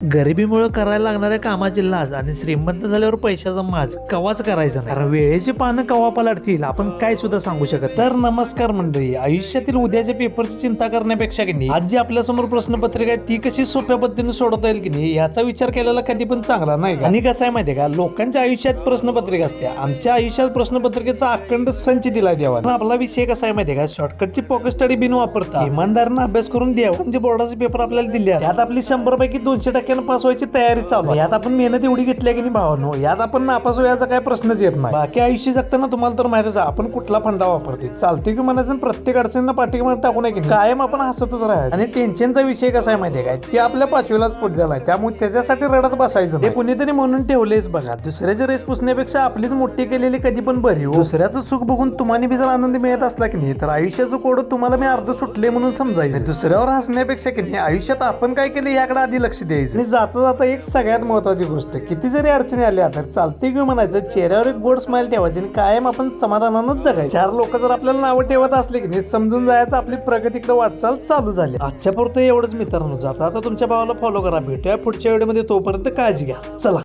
गरिबीमुळे करायला लागणाऱ्या कामाची लाज आणि श्रीमंत झाल्यावर पैशाचा माज कवाच करायचा नाही. कारण वेळेची पानं कवा पलटतील? आपण काय सुद्धा सांगू शकत तर नमस्कार मंडळी आयुष्यातील उद्याच्या पेपरची चिंता करण्यापेक्षा की नाही आज जी आपल्यासमोर प्रश्नपत्रिका आहे ती कशी सोप्या पद्धतीने सोडवता येईल की नाही याचा विचार केलेला कधी पण चांगला नाही आणि कसं आहे माहितीये का? लोकांच्या आयुष्यात प्रश्नपत्रिका असते आमच्या आयुष्यात प्रश्नपत्रिकेचा अखंड संच दिला देवा आपला विषय कसा आहे माहितीये का? शॉर्टकटची पॉकेट स्टडी बिन वापरता इमानदारांना अभ्यास करून देवांचे बोर्डाचे पेपर आपल्याला दिले आहेत. त्यात आपली शंभर पैकी दोनशे टक्क्यानं पास व्हायची तयारी चालू आहे. यात आपण मेहनत एवढी घेतली की नाही भावानो? यात आपण नापास व्हायचा काय प्रश्नच येत नाही. बाकी आयुष्य जगताना तुम्हाला तर माहितीच आहे आपण कुठला फंडा वापरते चालते की म्हणायचं प्रत्येक अडचणीला पाठीमध्ये टाकू नये. कायम आपण हसतच राहायचं. आणि टेन्शनचा विषय कसा आहे माहितीये काय? ते आपल्या पाचवीलाच पोट झालाय त्यामुळे त्याच्यासाठी रडत बसायचं ते कुणीतरी म्हणून ठेवलेच बघा. दुसऱ्याची रेस पुसण्यापेक्षा आपलीच मोठी केलेली कधी पण बरी हो. दुसऱ्याचं सुख बघून तुम्हाला बी जर आनंद मिळत असला की नाही तर आयुष्याचं कोड तुम्हाला मी अर्ध सुटले म्हणून समजायचं. दुसऱ्यावर हसण्यापेक्षा की नाही आयुष्यात आपण काय केलं याकडे आधी लक्ष द्यायचं. आणि जाता जाता एक सगळ्यात महत्त्वाची गोष्ट किती जरी अडचणी आल्या तर चालते किंवा म्हणायचं चेहऱ्यावर एक गोड स्माइल ठेवायची आणि कायम आपण समाधानानंच जगायचं. चार लोक जर आपल्याला नावं ठेवत असले की नाही समजून जायचं आपली प्रगतीकडे वाटचाल चालू झाली. आजच्या पुरतं एवढंच मित्रांनो जाता आता तुमच्या भावाला फॉलो करा भेटूया पुढच्या व्हिडिओमध्ये तोपर्यंत काळजी घ्या. चला.